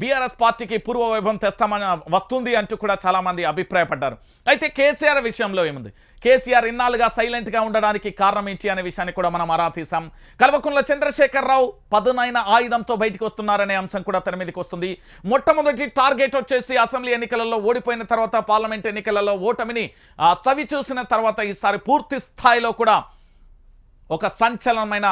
BRS పార్టీకి పూర్వ వైభవం తెస్తామని వస్తుంది అంటూ కూడా చాలామంది అభిప్రాయపడ్డారు. అయితే కేసీఆర్ విషయంలో ఏముంది? కేసీఆర్ ఇన్నాళ్ళుగా సైలెంట్గా ఉండడానికి కారణం ఏంటి అనే విషయాన్ని కూడా మనం ఆరా తీసాం కల్వకుంట్ల చంద్రశేఖరరావు పదునైన ఆయుధంతో బయటకు వస్తున్నారనే అంశం కూడా తెర మీదకి వస్తుంది. మొట్టమొదటి టార్గెట్ వచ్చేసి అసెంబ్లీ ఎన్నికలలో ఓడిపోయిన తర్వాత పార్లమెంట్ ఎన్నికలలో ఓటమిని చవి చూసిన తర్వాత ఈసారి పూర్తి స్థాయిలో కూడా ఒక సంచలనమైన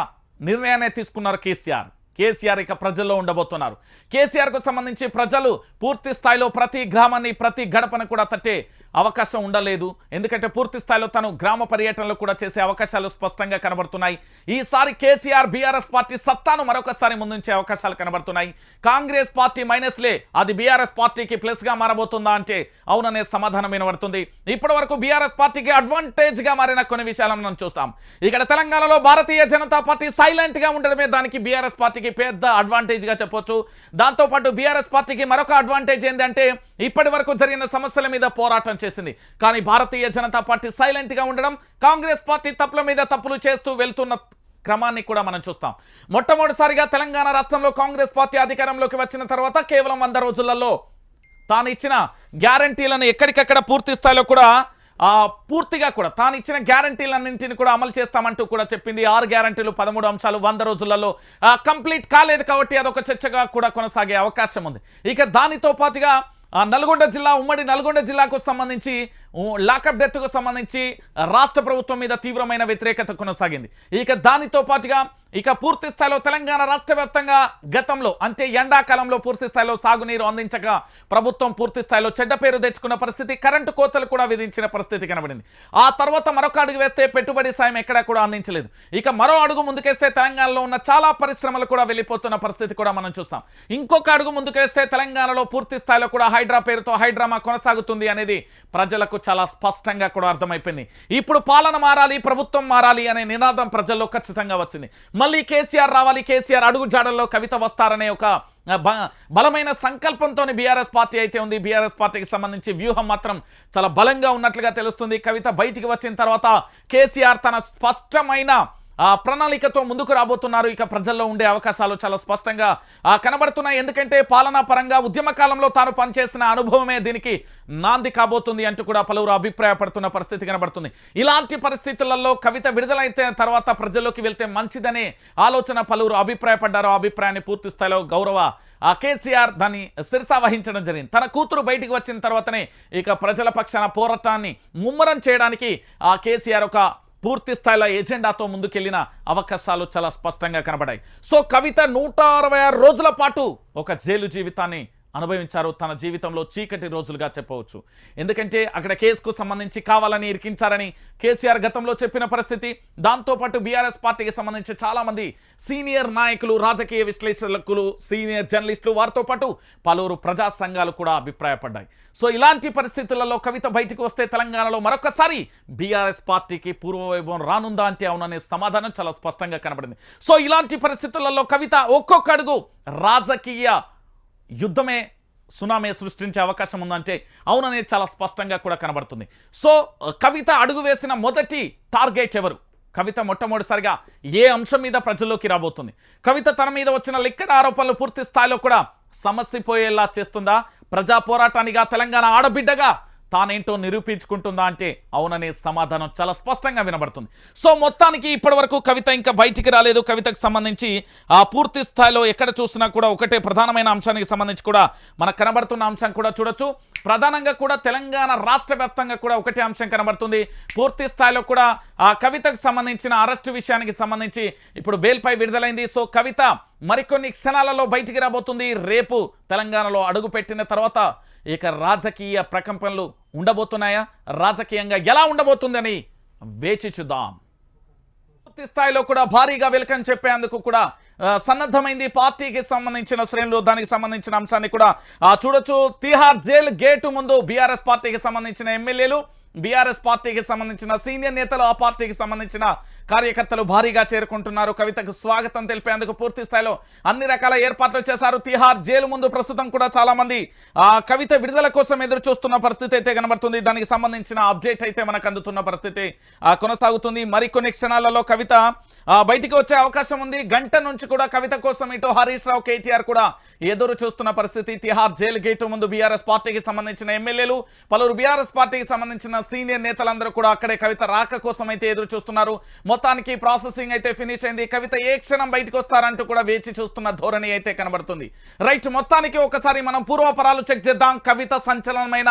నిర్ణయాన్ని తీసుకున్నారు కేసీఆర్. కేసీఆర్ ఇక ప్రజల్లో ఉండబోతున్నారు. కేసీఆర్కు సంబంధించి ప్రజలు పూర్తి స్థాయిలో ప్రతి గ్రామాన్ని ప్రతి గడపను కూడా తట్టే అవకాశం ఉండలేదు. ఎందుకంటే పూర్తి స్థాయిలో తను గ్రామ పర్యటనలు కూడా చేసే అవకాశాలు స్పష్టంగా కనబడుతున్నాయి. ఈసారి కేసీఆర్ బీఆర్ఎస్ పార్టీ సత్తాను మరొకసారి ముందుంచే అవకాశాలు కనబడుతున్నాయి. కాంగ్రెస్ పార్టీ మైనస్లే అది బీఆర్ఎస్ పార్టీకి ప్లస్గా మారబోతుందా అంటే అవుననే సమాధానం వినబడుతుంది. ఇప్పటి వరకు బీఆర్ఎస్ పార్టీకి అడ్వాంటేజ్గా మారిన కొన్ని విషయాలను మనం చూస్తాం. ఇక్కడ తెలంగాణలో భారతీయ జనతా పార్టీ సైలెంట్గా ఉండడమే దానికి బీఆర్ఎస్ పార్టీకి పెద్ద అడ్వాంటేజ్గా చెప్పొచ్చు. దాంతోపాటు బీఆర్ఎస్ పార్టీకి మరొక అడ్వాంటేజ్ ఏంటంటే ఇప్పటి వరకు జరిగిన సమస్యల మీద పోరాటం చేసింది. కానీ భారతీయ జనతా పార్టీ సైలెంట్గా ఉండడం కాంగ్రెస్ పార్టీ తప్పుల మీద తప్పులు చేస్తూ వెళ్తున్న క్రమాన్ని కూడా మనం చూస్తాం. మొట్టమొదటిసారిగా తెలంగాణ రాష్ట్రంలో కాంగ్రెస్ పార్టీ అధికారంలోకి వచ్చిన తర్వాత కేవలం వంద రోజులలో తాను ఇచ్చిన గ్యారంటీలను ఎక్కడికక్కడ పూర్తి స్థాయిలో కూడా పూర్తిగా కూడా తాను ఇచ్చిన గ్యారంటీలన్నింటిని కూడా అమలు చేస్తామంటూ కూడా చెప్పింది. ఆరు గ్యారంటీలు పదమూడు అంశాలు వంద రోజులలో కంప్లీట్ కాలేదు కాబట్టి అదొక చర్చగా కూడా కొనసాగే అవకాశం ఉంది. ఇక దానితో పాటుగా నల్గొండ జిల్లా ఉమ్మడి నల్గొండ జిల్లాకు సంబంధించి లాకప్ డెత్కు సంబంధించి రాష్ట్ర ప్రభుత్వం మీద తీవ్రమైన వ్యతిరేకత కొనసాగింది. ఇక దానితో పాటుగా ఇక పూర్తి స్థాయిలో తెలంగాణ రాష్ట్ర వ్యాప్తంగా గతంలో అంటే ఎండాకాలంలో పూర్తి స్థాయిలో సాగునీరు అందించక ప్రభుత్వం పూర్తి స్థాయిలో చెడ్డ పేరు తెచ్చుకున్న పరిస్థితి కరెంటు కోతలు కూడా విధించిన పరిస్థితి కనబడింది. ఆ తర్వాత మరొక అడుగు వేస్తే పెట్టుబడి సాయం ఎక్కడా కూడా అందించలేదు. ఇక మరో అడుగు ముందుకేస్తే తెలంగాణలో ఉన్న చాలా పరిశ్రమలు కూడా వెళ్ళిపోతున్న పరిస్థితి కూడా మనం చూస్తాం. ఇంకొక అడుగు ముందుకేస్తే తెలంగాణలో పూర్తి స్థాయిలో కూడా హైడ్రా పేరుతో హైడ్రామా కొనసాగుతుంది అనేది ప్రజలకు చాలా స్పష్టంగా కూడా అర్థమైపోయింది. ఇప్పుడు పాలన మారాలి ప్రభుత్వం మారాలి అనే నినాదం ప్రజల్లో ఖచ్చితంగా వచ్చింది. మళ్ళీ కేసీఆర్ రావాలి కేసీఆర్ అడుగు జాడల్లో కవిత వస్తారనే ఒక బ- బలమైన సంకల్పంతో బీఆర్ఎస్ పార్టీ అయితే ఉంది. బీఆర్ఎస్ పార్టీకి సంబంధించి వ్యూహం మాత్రం చాలా బలంగా ఉన్నట్లుగా తెలుస్తుంది. కవిత బయటికి వచ్చిన తర్వాత కేసీఆర్ తన స్పష్టమైన ప్రణాళికతో ముందుకు రాబోతున్నారు. ఇక ప్రజల్లో ఉండే అవకాశాలు చాలా స్పష్టంగా కనబడుతున్నాయి. ఎందుకంటే పాలనా పరంగా ఉద్యమ కాలంలో తాను పనిచేసిన అనుభవమే దీనికి నాంది కాబోతుంది అంటూ కూడా పలువురు అభిప్రాయపడుతున్న పరిస్థితి కనబడుతుంది. ఇలాంటి పరిస్థితులలో కవిత విడుదలైతే తర్వాత ప్రజల్లోకి వెళ్తే మంచిదనే ఆలోచన పలువురు అభిప్రాయపడ్డారు. ఆ అభిప్రాయాన్ని పూర్తి స్థాయిలో గౌరవ ఆ కేసీఆర్ దాన్ని శిరసా వహించడం జరిగింది. తన కూతురు బయటికి వచ్చిన తర్వాతనే ఇక ప్రజల పక్షాన పోరాటాన్ని ముమ్మరం చేయడానికి ఆ కేసీఆర్ ఒక పూర్తి స్థాయిలో ఎజెండాతో ముందుకెళ్ళిన అవకాశాలు చాలా స్పష్టంగా కనబడాయి. సో కవిత నూట అరవై ఆరు రోజుల పాటు ఒక జైలు జీవితాన్ని అనుభవించారు తన జీవితంలో చీకటి రోజులుగా చెప్పవచ్చు. ఎందుకంటే అక్కడ కేసుకు సంబంధించి కావాలని ఇరికించారని కేసీఆర్ గతంలో చెప్పిన పరిస్థితి. దాంతోపాటు బీఆర్ఎస్ పార్టీకి సంబంధించి చాలామంది సీనియర్ నాయకులు రాజకీయ విశ్లేషకులు సీనియర్ జర్నలిస్టులు వారితో పాటు పలువురు ప్రజా సంఘాలు కూడా అభిప్రాయపడ్డాయి. సో ఇలాంటి పరిస్థితులలో కవిత బయటకు వస్తే తెలంగాణలో మరొకసారి బీఆర్ఎస్ పార్టీకి పూర్వవైభవం రానుందా అంటే అవుననే సమాధానం చాలా స్పష్టంగా కనబడింది. సో ఇలాంటి పరిస్థితులలో కవిత ఒక్కొక్క అడుగు రాజకీయ యుద్ధమే సునామీ సృష్టించే అవకాశం ఉందంటే అవుననేది చాలా స్పష్టంగా కూడా కనబడుతుంది. సో కవిత అడుగు వేసిన మొదటి టార్గెట్ ఎవరు? కవిత మొట్టమొదటిసారిగా ఏ అంశం మీద ప్రజల్లోకి రాబోతుంది? కవిత తన మీద వచ్చిన లిక్కడ ఆరోపణలు పూర్తి స్థాయిలో కూడా సమస్య పోయేలా చేస్తుందా? ప్రజా పోరాటానిగా తెలంగాణ ఆడబిడ్డగా తానేంటో నిరూపించుకుంటుందా అంటే అవుననే సమాధానం చాలా స్పష్టంగా వినబడుతుంది. సో మొత్తానికి ఇప్పటి వరకు కవిత ఇంకా బయటికి రాలేదు. కవితకు సంబంధించి ఆ పూర్తి స్థాయిలో ఎక్కడ చూసినా కూడా ఒకటే ప్రధానమైన అంశానికి సంబంధించి కూడా మనకు కనబడుతున్న అంశం కూడా చూడొచ్చు. ప్రధానంగా కూడా తెలంగాణ రాష్ట్ర కూడా ఒకటే అంశం కనబడుతుంది. పూర్తి స్థాయిలో కూడా ఆ కవితకు సంబంధించిన అరెస్టు విషయానికి సంబంధించి ఇప్పుడు బెయిల్పై విడుదలైంది. సో కవిత మరికొన్ని క్షణాలలో బయటికి రాబోతుంది. రేపు తెలంగాణలో అడుగు పెట్టిన తర్వాత ఇక రాజకీయ ప్రకంపనలు ఉండబోతున్నాయా? రాజకీయంగా ఎలా ఉండబోతుందని వేచి చూద్దాం. పూర్తి స్థాయిలో కూడా భారీగా వెల్కమ్ చెప్పేందుకు కూడా సన్నద్ధమైంది. పార్టీకి సంబంధించిన శ్రేణులు దానికి సంబంధించిన అంశాన్ని కూడా చూడొచ్చు. తిహార్ జైలు గేటు ముందు బీఆర్ఎస్ పార్టీకి సంబంధించిన ఎమ్మెల్యేలు బీఆర్ఎస్ పార్టీకి సంబంధించిన సీనియర్ నేతలు ఆ పార్టీకి సంబంధించిన కార్యకర్తలు భారీగా చేరుకుంటున్నారు. కవితకు స్వాగతం తెలిపేందుకు పూర్తి స్థాయిలో అన్ని రకాల ఏర్పాట్లు చేశారు. తిహార్ జైలు ముందు ప్రస్తుతం కూడా చాలా మంది ఆ కవిత విడుదల కోసం ఎదురు చూస్తున్న పరిస్థితి అయితే కనబడుతుంది. దానికి సంబంధించిన అప్డేట్ అయితే మనకు అందుతున్న పరిస్థితి కొనసాగుతుంది. మరికొన్ని క్షణాలలో కవిత బయటికి వచ్చే అవకాశం ఉంది. గంట నుంచి కూడా కవిత కోసం ఇటు హరీష్ రావు కేటీఆర్ కూడా ఎదురు చూస్తున్న పరిస్థితి. తిహార్ జైలు గేటు ముందు బీఆర్ఎస్ పార్టీకి సంబంధించిన ఎమ్మెల్యేలు పలువురు బీఆర్ఎస్ పార్టీకి సంబంధించిన సీనియర్ నేతలందరూ కూడా అక్కడే కవిత రాక కోసం అయితే ఎదురు చూస్తున్నారు. మొత్తానికి ప్రాసెసింగ్ అయితే ఫినిష్ అయింది. కవిత ఏ క్షణం బయటకు వస్తారంటూ కూడా వేచి చూస్తున్న ధోరణి అయితే కనబడుతుంది. రైట్ మొత్తానికి ఒకసారి మనం పూర్వపరాలు చెక్ చేద్దాం. కవిత సంచలనమైన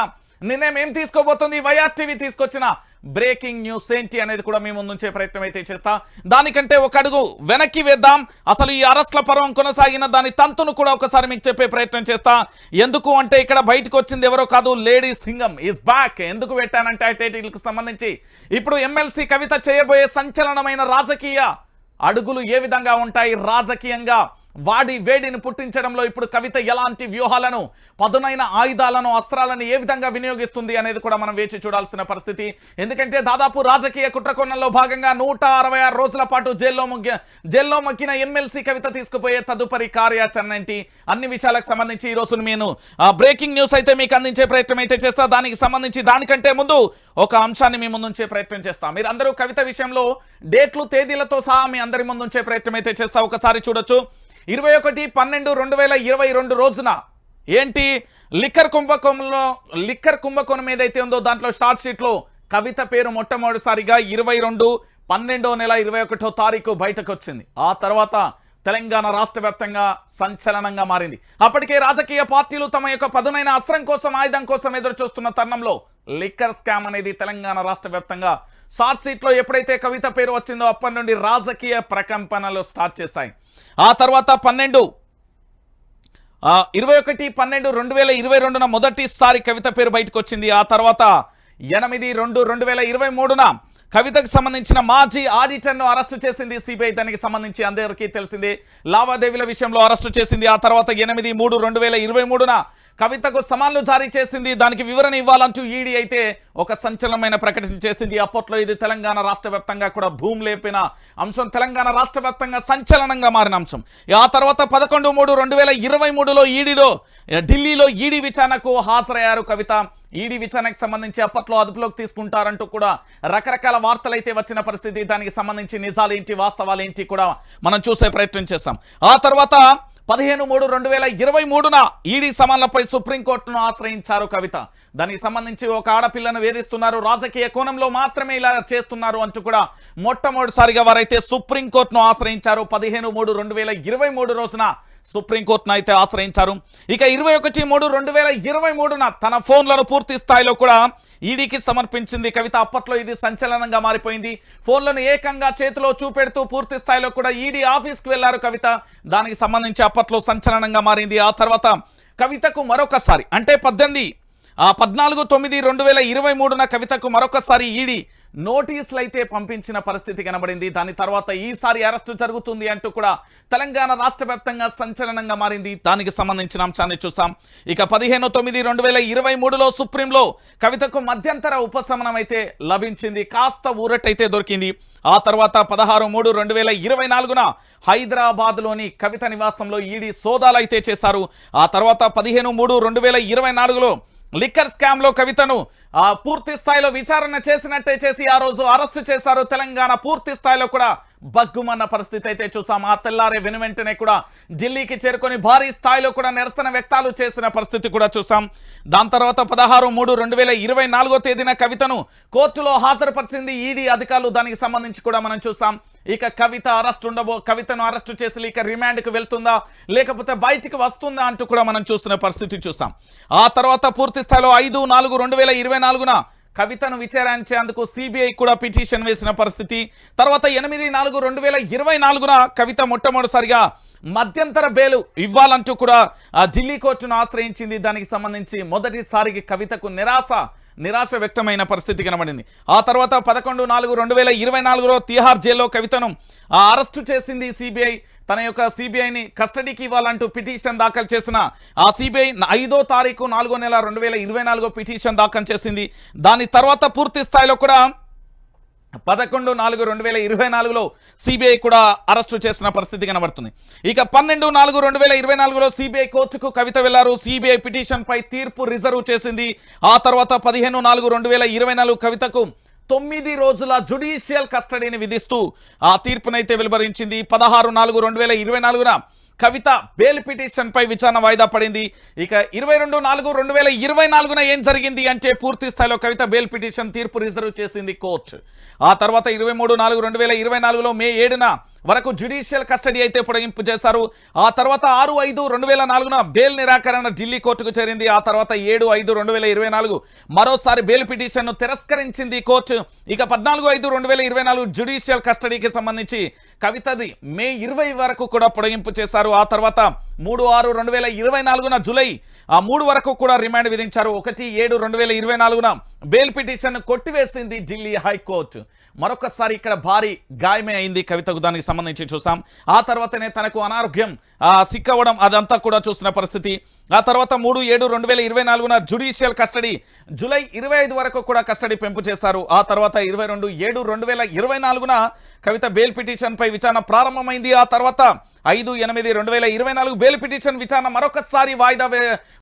నిర్ణయం ఏం తీసుకోబోతుంది? వైఆర్ టీవీ తీసుకొచ్చిన బ్రేకింగ్ న్యూస్ ఏంటి అనేది కూడా మేము ముందుంచే ప్రయత్నం అయితే చేస్తా. దానికంటే ఒక అడుగు వెనక్కి వేద్దాం. అసలు ఈ అరెస్ట్ల పర్వం కొనసాగిన దాని తంతును కూడా ఒకసారి మీకు చెప్పే ప్రయత్నం చేస్తా. ఎందుకు అంటే ఇక్కడ బయటకు వచ్చింది ఎవరో కాదు లేడీ సింగం ఈస్ బ్యాక్ ఎందుకు పెట్టానంటే అయితే వీళ్ళకి సంబంధించి. ఇప్పుడు ఎమ్మెల్సీ కవిత చేయబోయే సంచలనమైన రాజకీయ అడుగులు ఏ విధంగా ఉంటాయి? రాజకీయంగా వాడి వేడిని పుట్టించడంలో ఇప్పుడు కవిత ఎలాంటి వ్యూహాలను పదునైన ఆయుధాలను అస్త్రాలను ఏ విధంగా వినియోగిస్తుంది అనేది కూడా మనం వేచి చూడాల్సిన పరిస్థితి. ఎందుకంటే దాదాపు రాజకీయ కుట్రకోణంలో భాగంగా నూట అరవై ఆరు రోజుల పాటు జైల్లో ముగ్గి జైల్లో మగ్గిన ఎమ్మెల్సీ కవిత తీసుకుపోయే తదుపరి కార్యాచరణ ఏంటి? అన్ని విషయాలకు సంబంధించి ఈ నేను బ్రేకింగ్ న్యూస్ అయితే మీకు అందించే ప్రయత్నం అయితే చేస్తా. దానికి సంబంధించి దానికంటే ముందు ఒక అంశాన్ని మీ ముందుంచే ప్రయత్నం చేస్తా. మీరు అందరూ కవిత విషయంలో డేట్లు తేదీలతో సహా మీ అందరి ముందుంచే ప్రయత్నం అయితే చేస్తా. ఒకసారి చూడొచ్చు. ఇరవై ఒకటి పన్నెండు రెండు వేల ఇరవై రెండు రోజున ఏంటి? లిక్కర్ కుంభకోణంలో లిక్కర్ కుంభకోణం ఏదైతే ఉందో దాంట్లో షార్ట్ షీట్లో కవిత పేరు మొట్టమొదటిసారిగా ఇరవై రెండు పన్నెండో నెల ఇరవై ఒకటో తారీఖు బయటకు వచ్చింది ఆ తర్వాత తెలంగాణ రాష్ట్ర వ్యాప్తంగా సంచలనంగా మారింది. అప్పటికే రాజకీయ పార్టీలు తమ యొక్క పదునైన అస్త్రం కోసం ఆయుధం కోసం ఎదురు చూస్తున్న తరుణంలో లిక్కర్ స్కామ్ అనేది తెలంగాణ రాష్ట్ర వ్యాప్తంగా షార్ట్షీట్లో ఎప్పుడైతే కవిత పేరు వచ్చిందో అప్పటి నుండి రాజకీయ ప్రకంపనలు స్టార్ట్ చేశాయి. ఆ తర్వాత పన్నెండు ఇరవై ఒకటి పన్నెండు రెండు వేల ఇరవై రెండున మొదటిసారి కవిత పేరు బయటకు వచ్చింది. ఆ తర్వాత ఎనిమిది రెండు రెండు వేల ఇరవై మూడున కవితకు సంబంధించిన మాజీ ఆడిటర్ను అరెస్టు చేసింది సిబిఐ. దానికి సంబంధించి అందరికీ తెలిసింది. లావాదేవీల విషయంలో అరెస్టు చేసింది. ఆ తర్వాత ఎనిమిది మూడు రెండు వేల ఇరవై మూడున కవితకు సమాన్లు జారీ చేసింది. దానికి వివరణ ఇవ్వాలంటూ ఈడీ అయితే ఒక సంచలనమైన ప్రకటన చేసింది. అప్పట్లో ఇది తెలంగాణ రాష్ట్ర కూడా భూమి లేపిన అంశం. తెలంగాణ రాష్ట్ర సంచలనంగా మారిన అంశం. ఆ తర్వాత పదకొండు మూడు రెండు వేల ఇరవై మూడులో ఈడీలో ఢిల్లీలో ఈడీ విచారణకు హాజరయ్యారు కవిత. ఈడీ విచారణకు సంబంధించి అప్పట్లో అదుపులోకి తీసుకుంటారంటూ కూడా రకరకాల వార్తలు అయితే వచ్చిన పరిస్థితి. దానికి సంబంధించి నిజాలు ఏంటి వాస్తవాలు ఏంటి కూడా మనం చూసే ప్రయత్నం చేస్తాం ఆ తర్వాత పదిహేను మూడు రెండు వేల ఇరవై మూడున ఈడీ సమాన్లపై సుప్రీంకోర్టును ఆశ్రయించారు కవిత. దానికి సంబంధించి ఒక ఆడపిల్లను వేధిస్తున్నారు. రాజకీయ కోణంలో మాత్రమే ఇలా చేస్తున్నారు అంటూ కూడా మొట్టమొదటిసారిగా వారైతే సుప్రీంకోర్టును ఆశ్రయించారు. పదిహేను మూడు రెండు వేల ఇరవై మూడు రోజున సుప్రీంకోర్టును అయితే ఆశ్రయించారు. ఇక ఇరవై ఒకటి మూడు రెండు వేల ఇరవై మూడున తన ఫోన్లను పూర్తి స్థాయిలో కూడా ఈడీకి సమర్పించింది. కవిత అప్పట్లో ఇది సంచలనంగా మారిపోయింది. ఫోన్లను ఏకంగా చేతిలో చూపెడుతూ పూర్తి స్థాయిలో కూడా ఈడీ ఆఫీస్కి వెళ్ళారు కవిత. దానికి సంబంధించి అప్పట్లో సంచలనంగా మారింది. ఆ తర్వాత కవితకు మరొకసారి అంటే పద్దెనిమిది పద్నాలుగు తొమ్మిది రెండు వేల ఇరవై మూడున కవితకు మరొకసారి ఈడీ నోటీసులు అయితే పంపించిన పరిస్థితి కనబడింది. దాని తర్వాత ఈసారి అరెస్టు జరుగుతుంది అంటూ కూడా తెలంగాణ రాష్ట్ర సంచలనంగా మారింది. దానికి సంబంధించిన అంశాన్ని చూసాం. ఇక పదిహేను తొమ్మిది రెండు వేల ఇరవై మూడులో సుప్రీంలో కవితకు మధ్యంతర ఉపశమనం అయితే లభించింది. కాస్త ఊరటైతే దొరికింది. ఆ తర్వాత పదహారు మూడు రెండు వేల ఇరవై నాలుగున హైదరాబాద్లోని కవిత నివాసంలో ఈడీ సోదాలు అయితే చేశారు. ఆ తర్వాత పదిహేను మూడు రెండు వేల ఇరవై నాలుగులో లిక్కర్ స్కామ్లో కవితను పూర్తి స్థాయిలో విచారణ చేసినట్టే చేసి ఆ రోజు అరెస్టు చేశారు తెలంగాణ పూర్తి స్థాయిలో కూడా బగ్గుమన్న పరిస్థితి అయితే చూసాం. ఆ తెల్లారే వెను వెంటనే కూడా ఢిల్లీకి చేరుకొని భారీ స్థాయిలో కూడా నిరసన వ్యక్తాలు చేసిన పరిస్థితి కూడా చూసాం. దాని తర్వాత పదహారు మూడు రెండు వేల ఇరవై నాలుగో తేదీన కవితను కోర్టులో హాజరుపరిచింది ఈడీ అధికారులు. దానికి సంబంధించి కూడా మనం చూసాం. ఇక కవిత అరెస్ట్ ఉండబో కవితను అరెస్ట్ చేసి ఇక రిమాండ్కి వెళ్తుందా? లేకపోతే బయటికి వస్తుందా అంటూ కూడా మనం చూస్తున్న పరిస్థితి చూసాం ఆ తర్వాత పూర్తి స్థాయిలో ఐదు నాలుగు రెండు వేల ఇరవై నాలుగున కవితను విచారించేందుకు సిబిఐ కూడా పిటిషన్ వేసిన పరిస్థితి. తర్వాత ఎనిమిది నాలుగు రెండు వేల ఇరవై నాలుగున కవిత మొట్టమొదటిసారిగా మధ్యంతర బెయిల్ ఇవ్వాలంటూ కూడా ఆ ఢిల్లీ కోర్టును ఆశ్రయించింది. దానికి సంబంధించి మొదటిసారికి కవితకు నిరాశ నిరాశ వ్యక్తమైన పరిస్థితి కనబడింది. ఆ తర్వాత పదకొండు నాలుగు రెండు వేల ఇరవై నాలుగులో తిహార్ జైల్లో కవితను ఆ అరెస్టు చేసింది సిబిఐ. తన యొక్క సిబిఐని కస్టడీకి ఇవ్వాలంటూ పిటిషన్ దాఖలు చేసిన ఆ సిబిఐ ఐదో తారీఖు నాలుగో నెల రెండు వేల ఇరవై నాలుగో పిటిషన్ దాఖలు చేసింది. దాని తర్వాత పూర్తి స్థాయిలో కూడా పదకొండు నాలుగు రెండు వేల ఇరవై నాలుగులో సిబిఐ కూడా అరెస్టు చేసిన పరిస్థితి కనబడుతుంది. ఇక పన్నెండు నాలుగు రెండు వేల ఇరవై నాలుగులో సిబిఐ కోర్టుకు కవిత వెళ్ళారు. సిబిఐ పిటిషన్పై తీర్పు రిజర్వ్ చేసింది. ఆ తర్వాత పదిహేను నాలుగు రెండు వేల ఇరవై నాలుగు కవితకు తొమ్మిది రోజుల జుడిషియల్ కస్టడీని విధిస్తూ ఆ తీర్పునైతే వెలువరించింది. పదహారు నాలుగు రెండు వేల ఇరవై నాలుగున కవిత బెయిల్ పిటిషన్ పై విచారణ వాయిదా పడింది. ఇక ఇరవై రెండు నాలుగు రెండు వేల ఇరవై నాలుగున ఏం జరిగింది అంటే పూర్తి స్థాయిలో కవిత బెయిల్ పిటిషన్ తీర్పు రిజర్వ్ చేసింది కోర్టు. ఆ తర్వాత ఇరవై మూడు నాలుగు రెండు వేల ఇరవై నాలుగులో మే ఏడున వరకు జ్యుడిషియల్ కస్టడీ అయితే పొడిగింపు చేశారు. ఆ తర్వాత ఆరు ఐదు రెండు వేల నాలుగున బెయిల్ నిరాకరణ ఢిల్లీ కోర్టుకు చేరింది. ఆ తర్వాత ఏడు ఐదు రెండు వేల ఇరవై నాలుగు మరోసారి బెయిల్ పిటిషన్ను తిరస్కరించింది కోర్టు. ఇక పద్నాలుగు ఐదు రెండు వేల ఇరవై నాలుగు జ్యుడిషియల్ కస్టడీకి సంబంధించి కవితది మే ఇరవై వరకు కూడా పొడిగింపు చేశారు. ఆ తర్వాత మూడు ఆరు రెండు వేల ఇరవై నాలుగున జూలై ఆ మూడు వరకు కూడా రిమాండ్ విధించారు. ఒకటి ఏడు రెండు వేల ఇరవై నాలుగున బెయిల్ పిటిషన్ కొట్టివేసింది ఢిల్లీ హైకోర్టు. మరొకసారి ఇక్కడ భారీ గాయమే అయింది కవితకు దానికి సంబంధించి చూసాం. ఆ తర్వాతనే తనకు అనారోగ్యం సిక్కవడం అదంతా కూడా చూసిన పరిస్థితి. ఆ తర్వాత మూడు ఏడు రెండు వేల ఇరవై నాలుగున జుడిషియల్ కస్టడీ జూలై ఇరవై ఐదు వరకు కూడా కస్టడీ పెంపు చేశారు. ఆ తర్వాత ఇరవై రెండు ఏడు రెండు వేల ఇరవై నాలుగున కవిత బెయిల్ పిటిషన్పై విచారణ ప్రారంభమైంది. ఆ తర్వాత ఐదు ఎనిమిది రెండు వేల ఇరవై నాలుగు బెయిల్ పిటిషన్ విచారణ మరొకసారి వాయిదా